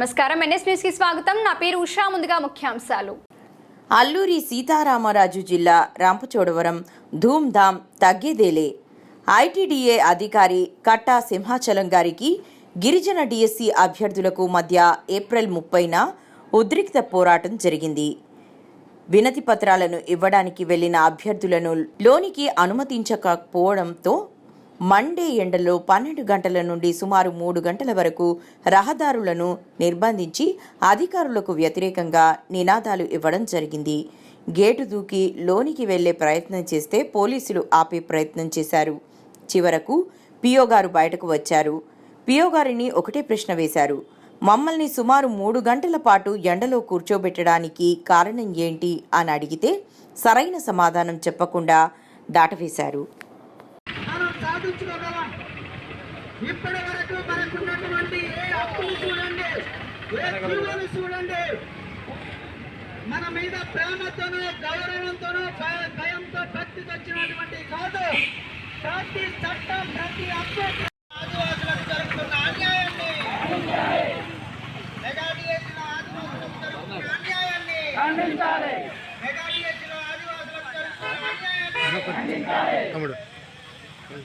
నమస్కారం. ఎన్ఎస్ న్యూస్కి స్వాగతం. నా పేరు ఉషా. ముందుగా ముఖ్యాంశాలు. అల్లూరి సీతారామరాజు జిల్లా రాంపచోడవరం ధూమ్ధామ్ తగ్గేదేలే. ఐటీడీఏ అధికారి కట్టా సింహాచలం గారికి గిరిజన డిఎస్సి అభ్యర్థులకు మధ్య ఏప్రిల్ ముప్పైన ఉద్రిక్త పోరాటం జరిగింది. వినతి పత్రాలను ఇవ్వడానికి వెళ్ళిన అభ్యర్థులను లోనికి అనుమతించకపోవడంతో మండే ఎండలో పన్నెండు గంటల నుండి సుమారు మూడు గంటల వరకు రహదారులను నిర్బంధించి అధికారులకు వ్యతిరేకంగా నినాదాలు ఇవ్వడం జరిగింది. గేటు దూకి లోనికి వెళ్ళే ప్రయత్నం చేస్తే పోలీసులు ఆపే ప్రయత్నం చేశారు. చివరకు పిఓ గారు బయటకు వచ్చారు. పిఓ గారిని ఒకటే ప్రశ్న వేశారు. మమ్మల్ని సుమారు మూడు గంటల పాటు ఎండలో కూర్చోబెట్టడానికి కారణం ఏంటి అని అడిగితే సరైన సమాధానం చెప్పకుండా దాటవేశారు. సాధించుకోగలం. ఇప్పటి వరకు మనకున్నటువంటి ఏ హక్కులు చూడండి ఏ జీవులను చూడండి మన మీద ప్రేమతోనూ గౌరవంతోనూ భయ- భయంతో భక్తి వచ్చినటువంటి కాదు. ప్రతి చట్టం ప్రతి హక్కు ఆదివాసులకు జరుగుతున్న అన్యాయాన్ని మెగా డిఎస్సీలో ఆదివాసులకు జరుగుతున్న అన్యాయాన్ని మెగా డిఎస్సీలో ఆదివాసులకు జరుగుతున్న అన్యాయాన్ని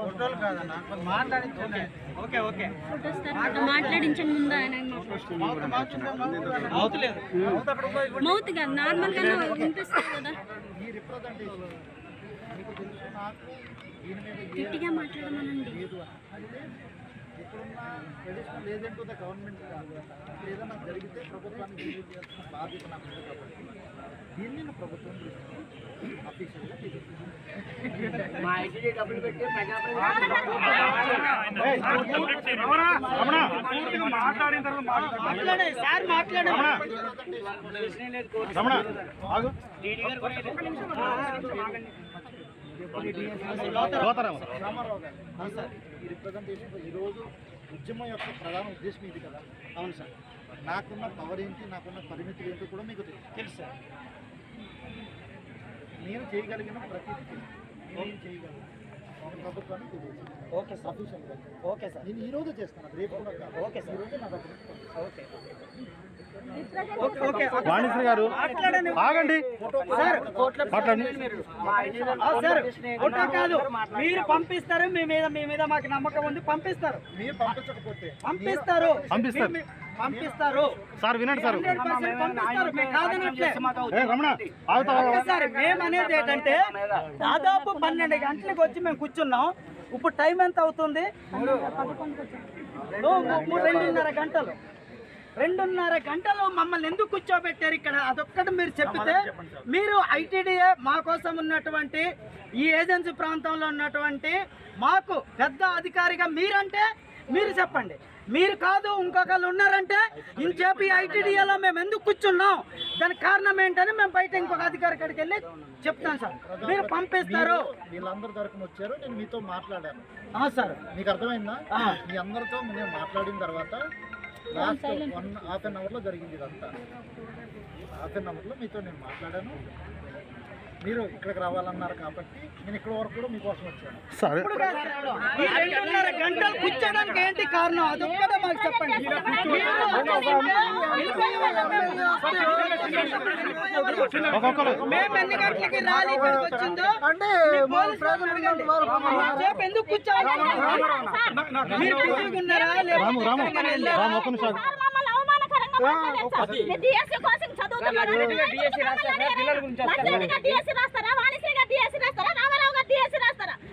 ఓకే ఓకే మాట్లాడించండి ముందు ఆయన మౌత్ కాదు? నార్మల్గా వినిపిస్తుంది కదా గట్టిగా మాట్లాడమనండి ఇప్పుడున్న ట్రెడిషనల్ ఏజెంట్ ద గవర్నమెంట్ కాదు ఇప్పుడు ఏదైనా జరిగితే ప్రభుత్వానికి రిలీజ్ చేస్తున్న బాధ్యత నాకు ఉంది కాబట్టి దీన్ని నా ప్రభుత్వం మాట్లాడే. సార్ మాట్లాడే. రామారావు గారు అవును సార్ ఈ రిప్రజెంటేషన్ ఈరోజు ఉద్యమం యొక్క ప్రధాన ఉద్దేశం ఇది కదా. అవును సార్. నాకున్న పవర్ ఏంటి నాకున్న పరిమితులు ఏంటో కూడా మీకు తెలుసు. తెలుసు సార్. నేను చేయగలిగిన ప్రతి ఓకే సార్. Okay sir. నేను ఈ రోజు చేస్తాను. రేపు కూడా ఓకే సార్. ఈరోజు నా దగ్గర. ఓకే. వాణిశ్రీ గారు ఆగండి. కాదు. మీరు పంపిస్తారు మీ మీద మీ మీద మాకు నమ్మకం ఉంది పంపిస్తారు. పంపిస్తారు. పంపిస్తారు. పంపిస్తారు. సార్ వినండి సార్. 100% పంపిస్తారు. మేము అనేది ఏంటంటే దాదాపు పన్నెండు గంటలకు వచ్చి మేము కూర్చున్నాం. ఇప్పుడు టైం ఎంత అవుతుంది? రెండున్నర గంటలు. రెండున్నర గంటలు మమ్మల్ని ఎందుకు కూర్చోబెట్టారు ఇక్కడ? అదొక్కటి మీరు చెప్పితే మీరు ఐటీడీఏ మా కోసం ఉన్నటువంటి ఈ ఏజెన్సీ ప్రాంతంలో ఉన్నటువంటి మాకు పెద్ద అధికారిగా మీరంటే మీరు చెప్పండి. మీరు కాదు ఇంకొకళ్ళు ఉన్నారంటే ఇంచేపు ఐటీడీఏలో మేము ఎందుకు కూర్చున్నాం? దానికి కారణం ఏంటని మేము బయట ఇంకొక అధికారి కాడికి వెళ్ళి చెప్తాను సార్. మీరు పంపిస్తారు. వీళ్ళందరి తరపున వచ్చారు. నేను మీతో మాట్లాడాను. సార్. మీకు అర్థమైందా. మీ అందరితో నేను మాట్లాడిన తర్వాత లాస్ట్ వన్ హాఫ్ అన్ అవర్లో జరిగింది ఇదంతా హాఫ్ అన్ అవర్లో మీతో నేను మాట్లాడాను మీరు ఇక్కడికి రావాలన్నారు కాబట్టి నేను ఇక్కడ వరకు కూడా మీకోసం వచ్చాను సరే ఈ రెండున్నర గంటలు కూర్చోడానికి ఏంటి కారణం అదొక్కటే మాకు చెప్పండి ఒక్కొక్కరు మేము ఎన్ని గంటలకి ఇక్కడికి వచ్చిందో మీ పోలీసు వాళ్ళని అడగండి. ఇంతసేపు ఎందుకు కూర్చోవాలి. మీరు కూర్చున్నారా రాము రాము రాము ఒక్క నిమిషం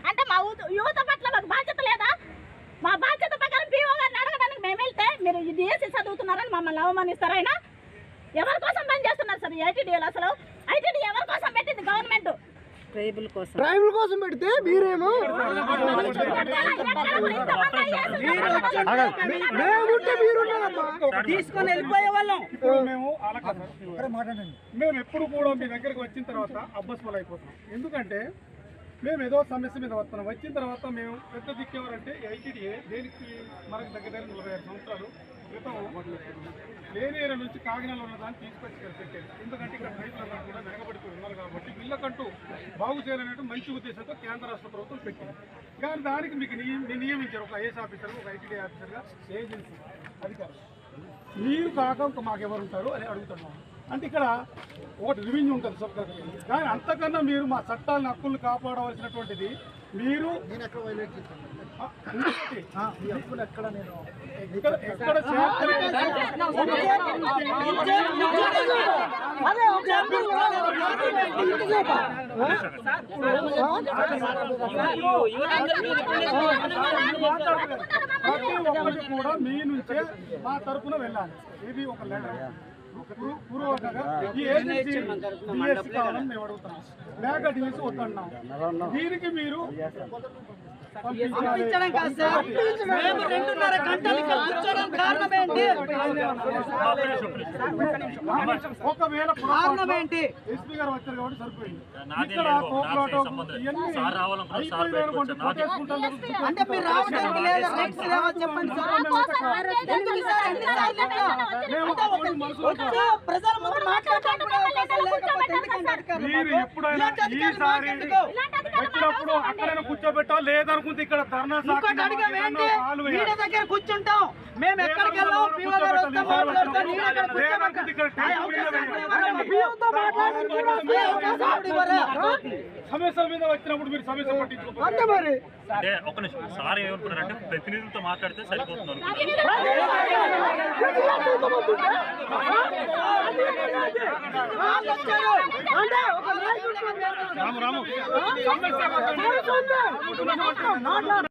అంటే మా యువత పట్ల మాకు బాధ్యత లేదా? మా బాధ్యత ప్రకారం పీఓ గారిని అడగడానికి మేము వెళ్తే మీరు డిఎస్సి చదువుతున్నారని మమ్మల్ని అవమానిస్తారా ఆయన? ఎవరి కోసం పని చేస్తున్నారు సార్? ఐటీడీఎల్ అసలు ఐటీడీ ఎవరి కోసం పెట్టింది గవర్నమెంట్ ట్రైబుల్ కోసం. పెడితే మీరేమో మేముంటే మీరున్నారమ్మా తీసుకొని వెళ్ళిపోయే వాళ్ళం. మేము ఎప్పుడు కూడా మీ దగ్గరికి వచ్చిన తర్వాత అబ్బస్ఫలం అయిపోతున్నాం ఎందుకంటే మేము ఏదో సమస్య మీద వస్తున్నాం. వచ్చిన తర్వాత మేము పెద్ద దిక్కేవారంటే ఐటీడీఏ దేనికి మనకు దగ్గర దగ్గర నలభై ఐదు సంవత్సరాలు క్రితం లేని ఏరియా నుంచి కాకినాడలో ఉన్న దాన్ని తీసుకొచ్చి పెట్టారు. ఎందుకంటే ఇక్కడ రైతులందరూ కూడా వెనకబడిపోయి ఉన్నారు కాబట్టి వీళ్ళకంటూ బాగు చేయాలనేటువంటి మంచి ఉద్దేశంతో కేంద్ర రాష్ట్ర ప్రభుత్వం పెట్టింది. కానీ దానికి మీకు నియమించారు ఒక ఐఏఎస్ ఆఫీసర్ ఒక ఐటీడీ ఆఫీసర్గా ఏజెన్సీ అధికారులు. మీరు కాక ఇంక మాకు ఎవరు ఉంటారు అని అడుగుతున్నాం. అంటే ఇక్కడ ఒకటి రెవెన్యూ ఉంటుంది కలెక్టర్ కానీ అంతకన్నా మీరు మా చట్టాలను హక్కులు కాపాడవలసినటువంటిది మీరు ఎక్కడ వైలేట్ చేశాను? ఆ, ఇంకొకటి, ఆ, మీ హక్కులు ఎక్కడ నేను ఎక్కడ ఎక్కడ ప్రతి ఒక్కటి కూడా మీ నుంచే మా తరపున వెళ్ళాలి. ఇది ఒక లెటర్ పూర్వకంగా ఈ ఏజెన్సీ డిఎస్సి కావాలని మేము అడుగుతున్నాం. మేక డిఎస్సి వద్దన్నాం. దీనికి మీరు. పంపించడం కాదు సార్. మేము రెండున్నర గంటలు ఇక్కడ కూర్చోడానికి కారణం ఏంటి? ఒకవేళ కారణం ఏంటి? ఎస్పీ గారు వచ్చారు కాబట్టి సరిపోయింది. నాదే ఇక్కడ లేదు, కోట్లాట. ఇవన్నీ అంటే మీరు రావడానికి లేదా? రైట్స్ లేవా చెప్పండి సార్. ఎందుకు సార్ ఎన్నిసార్లు ఇట్లా? మేము మనుషులు ప్రజల ముందు మాట్లాడడానికి కూడా అవకాశం లేకపోతే ఎందుకంటే అధికారులు మీరు? ఎప్పుడైనా ఈసారి? వచ్చినప్పుడు అక్కడైనా కూర్చోబెట్టా? లేదనుకుంటే ఇక్కడ ధర్నా దగ్గర కూర్చుంటాం. మేము ఎక్కడికి అక్కడ? సమస్యల మీద వచ్చినప్పుడు మీరు సమస్య పట్టించుకోవాలి అంతే మరి. అంటే ఒక్క నిమిషం సార్ ఏమనుకున్నారంటే ప్రతినిధులతో మాట్లాడితే సరిపోతుంది ఒక రాము రాము. సమస్య ఉంది. మాట్లాడు.